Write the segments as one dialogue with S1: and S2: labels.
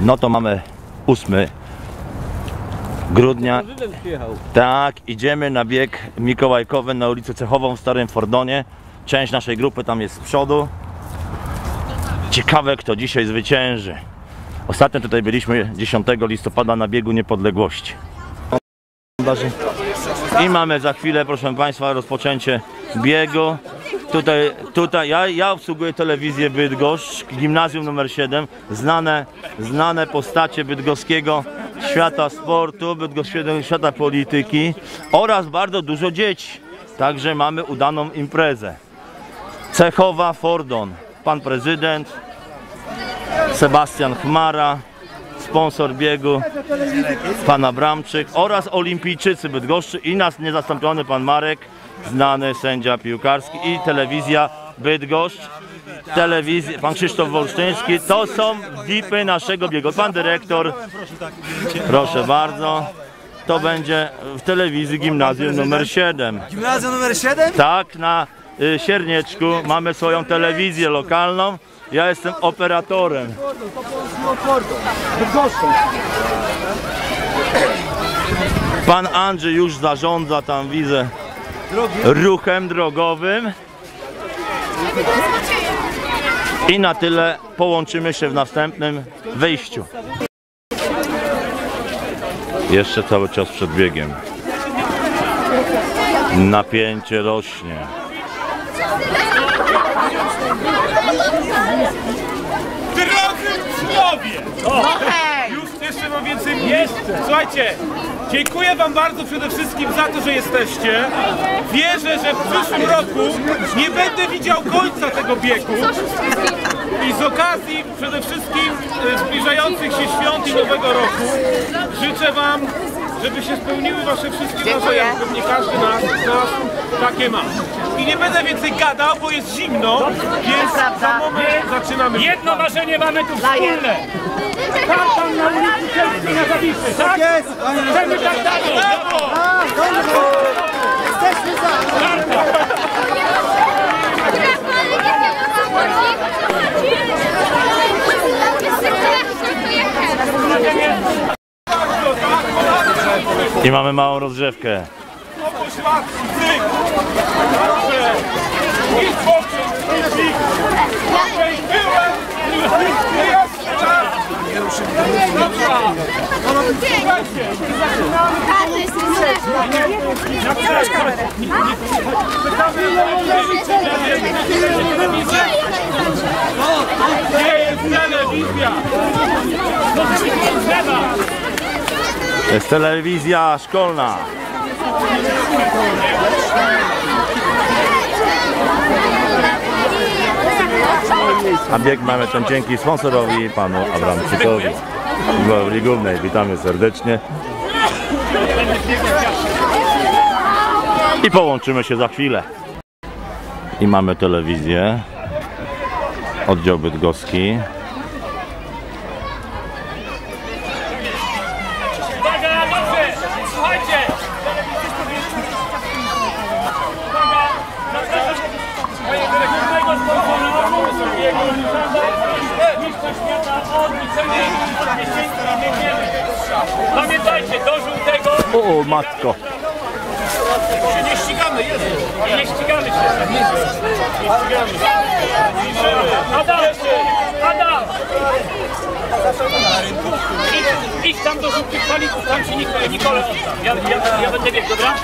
S1: No to mamy 8 grudnia. Tak, idziemy na bieg mikołajkowy na ulicę Cechową w Starym Fordonie. Część naszej grupy tam jest z przodu. Ciekawe, kto dzisiaj zwycięży. Ostatnio tutaj byliśmy 10 listopada na biegu niepodległości. I mamy za chwilę, proszę Państwa, rozpoczęcie biegu. Tutaj, tutaj ja, ja obsługuję telewizję Bydgoszcz, gimnazjum numer 7, znane, znane postacie bydgoskiego świata sportu, bydgoskiego świata polityki oraz bardzo dużo dzieci. Także mamy udaną imprezę. Cechowa Fordon, pan prezydent, Sebastian Chmara, sponsor biegu, pan Abramczyk oraz olimpijczycy Bydgoszczy i nas niezastąpiony pan Marek, znany sędzia piłkarski i telewizja Bydgoszcz, telewizja, pan Krzysztof Wolsztyński, to są VIPy naszego biegu. Pan dyrektor, proszę bardzo, to będzie w telewizji gimnazjum numer 7.
S2: Gimnazjum numer 7?
S1: Tak, na y, Siernieczku mamy swoją telewizję lokalną. Ja jestem operatorem. Pan Andrzej już zarządza tam, widzę, ruchem drogowym. I na tyle połączymy się w następnym wyjściu. Jeszcze cały czas przed biegiem. Napięcie rośnie.
S3: Drodzy uczniowie! Już jeszcze mam więcej Jeszcze! Słuchajcie, dziękuję wam bardzo przede wszystkim za to, że jesteście. Wierzę, że w przyszłym roku nie będę widział końca tego biegu. I z okazji przede wszystkim e, zbliżających się świąt i nowego roku życzę wam, żeby się spełniły wasze wszystkie marzenia. Pewnie każdy nas, z nas takie ma. I nie będę więcej gadał, bo jest zimno, więc za moment zaczynamy.
S4: Jedno marzenie mamy tu wspólne. Kartan na ulicy Kielskiej na Zawiszy, tak?
S2: Jest! Panie
S4: Chcemy tak dalej.
S3: Brawo!
S2: A, dobrze! Jesteśmy za!
S1: I mamy małą rozgrzewkę.
S3: No pośladki, cyk! Dobrze! I poprzez, i cyk! Okej, byłem! I jeszcze raz! Dobra! Słuchajcie, gdzie jest telewizja?
S1: To jest telewizja szkolna. A bieg mamy ten dzięki sponsorowi, panu Abramczykowi. W Górli Głównej. Witamy serdecznie. I połączymy się za chwilę. I mamy telewizję. Oddział bydgoski.
S4: Uwaga. Słuchajcie. Pamiętajcie, do żółtego
S1: O, matko.
S3: się nie ścigamy,
S4: i nie ścigamy się. Nie ścigamy. Adam! Adam! Idź, idź tam do żółtych palików, tam ci Nik- Nikolę odda. Ja, ja, ja będę biegł, dobra?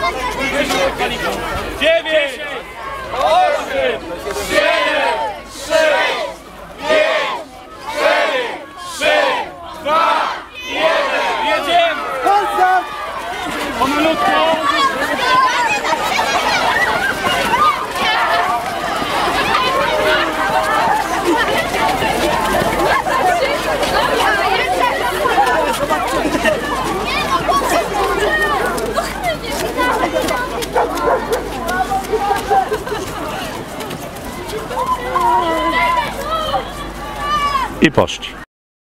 S4: Idź do żółtych palików.
S3: Dziewięć!
S4: Pomalutko.
S1: I poszli.